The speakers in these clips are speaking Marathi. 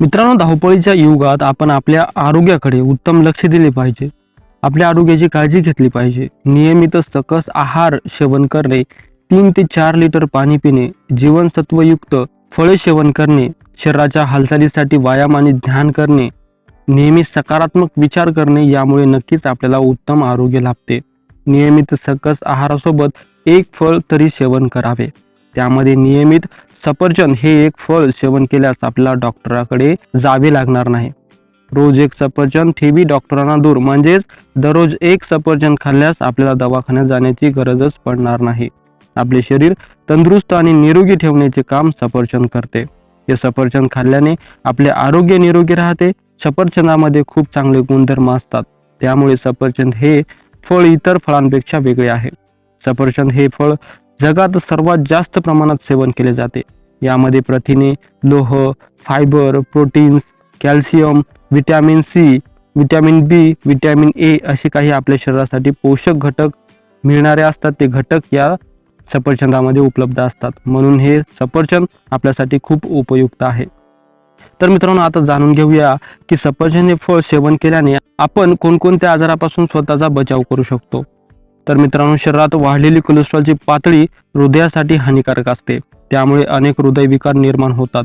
मित्रांनो धावपळीच्या युगात आपण आपल्या आरोग्याकडे उत्तम लक्ष दिले पाहिजे. आपल्या आरोग्याची काळजी घेतली पाहिजे. नियमित सकस आहार सेवन करणे तीन ते चार लिटर पाणी पिणे जीवनसत्वयुक्त फळे सेवन करणे शरीराच्या हालचालीसाठी व्यायाम आणि ध्यान करणे नेहमी सकारात्मक विचार करणे यामुळे नक्कीच आपल्याला उत्तम आरोग्य लाभते. नियमित सकस आहारासोबत एक फळ तरी सेवन करावे. त्यामध्ये नियमित सफरचंद हे एक फळ सेवन केल्यास आपल्याला डॉक्टराकडे जावे लागणार नाही. रोज एक सफरचंद ठेवी डॉक्टरांना दूर. म्हणजेच दररोज एक सफरचंद खाल्ल्यास आपल्याला दवाखान्यात जाण्याची गरजच पडणार नाही. आपले शरीर तंदुरुस्त आणि निरोगी ठेवण्याचे काम सफरचंद करते. हे सफरचंद खाल्ल्याने आपले आरोग्य निरोगी राहते. सफरचंदामध्ये खूप चांगले गुणधर्म असतात. त्यामुळे सफरचंद हे फळ इतर फळांपेक्षा वेगळे आहे. सफरचंद हे फळ जगात सर्वात जास्त प्रमाणात सेवन केले जाते. यामध्ये प्रथिने लोह fibre proteins calcium vitamin C vitamin B vitamin A असे काही आपल्या शरीरासाठी पोषक घटक मिळणारे असतात. ते घटक या सफरचंदामध्ये उपलब्ध असतात. म्हणून हे सफरचंद आपल्यासाठी खूप उपयुक्त आहे. तर मित्रांनो आता जाणून घेऊया की सफरचंद हे फळ सेवन केल्याने आपण कोणकोणत्या आजारापासून स्वतःचा बचाव करू शकतो. तर मित्रांनो शरीरात वाढलेली कोलेस्ट्रॉलची पातळी हृदयासाठी हानिकारक असते. त्यामुळे अनेक हृदयविकार निर्माण होतात.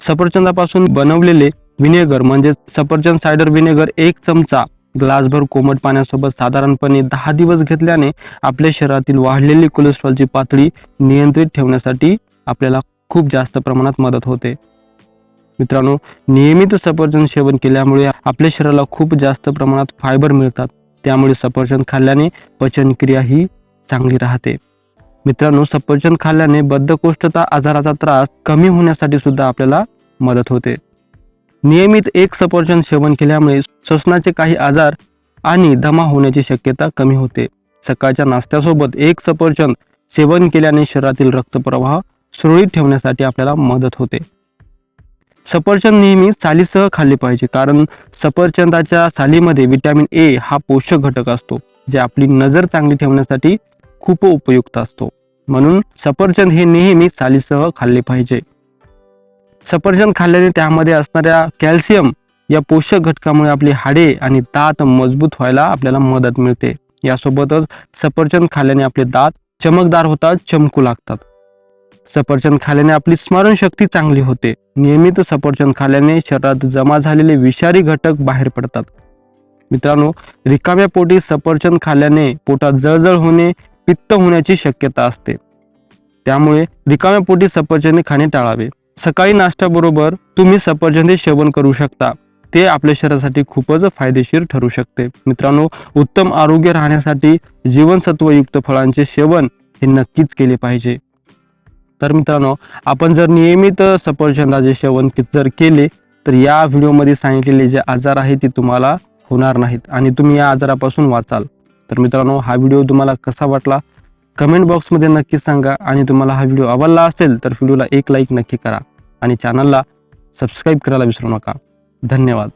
सफरचंदापासून बनवलेले विनेगर म्हणजे सफरचंद सायडर विनेगर एक चमचा ग्लासभर कोमट पाण्यासोबत साधारणपणे दहा दिवस घेतल्याने आपल्या शरीरातील वाढलेली कोलेस्ट्रॉलची पातळी नियंत्रित ठेवण्यासाठी आपल्याला खूप जास्त प्रमाणात मदत होते. मित्रांनो नियमित सफरचंद सेवन केल्यामुळे आपल्या शरीराला खूप जास्त प्रमाणात फायबर मिळतात. त्यामुळे सफरचंद खाल्ल्याने पचनक्रिया ही चांगली राहते. मित्रांनो सफरचंद खाल्ल्याने बद्धकोष्ठता आजाराचा त्रास कमी होण्यासाठी सुद्धा आपल्याला मदत होते. नियमित एक सफरचंद सेवन केल्यामुळे श्वसनाचे काही आजार आणि दमा होण्याची शक्यता कमी होते. सकाळच्या नाश्त्यासोबत एक सफरचंद सेवन केल्याने शरीरातील रक्तप्रवाह सुरळीत ठेवण्यासाठी आपल्याला मदत होते. सफरचंद नेहमी सालीसह खाल्ले पाहिजे कारण सफरचंदाच्या सालीमध्ये विटॅमिन ए हा पोषक घटक असतो जे आपली नजर चांगली ठेवण्यासाठी खूप उपयुक्त असतो. म्हणून सफरचंद हे नेहमी सालीसह खाल्ले पाहिजे. सफरचंद खाल्ल्याने त्यामध्ये असणाऱ्या कॅल्शियम या पोषक घटकामुळे आपली हाडे आणि दात मजबूत व्हायला आपल्याला मदत मिळते. यासोबतच सफरचंद खाल्ल्याने आपले दात चमकदार होतात चमकू लागतात. सफरचंद खाल्ल्याने आपली स्मरणशक्ती चांगली होते. नियमित सफरचंद खाल्ल्याने शरीरात जमा झालेले विषारी घटक बाहेर पडतात. मित्रांनो रिकाम्या पोटी सफरचंद खाल्ल्याने पोटात जळजळ होणे पित्त होण्याची शक्यता असते. त्यामुळे रिकाम्या पोटी सफरचंद खाणे टाळावे. सकाळी नाश्त्याबरोबर तुम्ही सफरचंदे सेवन करू शकता. ते आपल्या शरीरासाठी खूपच फायदेशीर ठरू शकते. मित्रांनो उत्तम आरोग्य राहण्यासाठी जीवनसत्वयुक्त फळांचे सेवन हे नक्कीच केले पाहिजे. तर मित्रांनो आपण जर नियमित सफरचंदाचे सेवन जर केले तर या व्हिडिओमध्ये सांगितलेले जे आजार आहेत ते तुम्हाला होणार नाहीत आणि तुम्ही या आजारापासून वाचाल. तर मित्रांनो हा व्हिडिओ तुम्हाला कसा वाटला? कमेंट बॉक्समध्ये नक्की सांगा आणि तुम्हाला हा व्हिडिओ आवडला असेल तर व्हिडिओला एक लाईक नक्की करा आणि चॅनलला सबस्क्राईब करायला विसरू नका. धन्यवाद.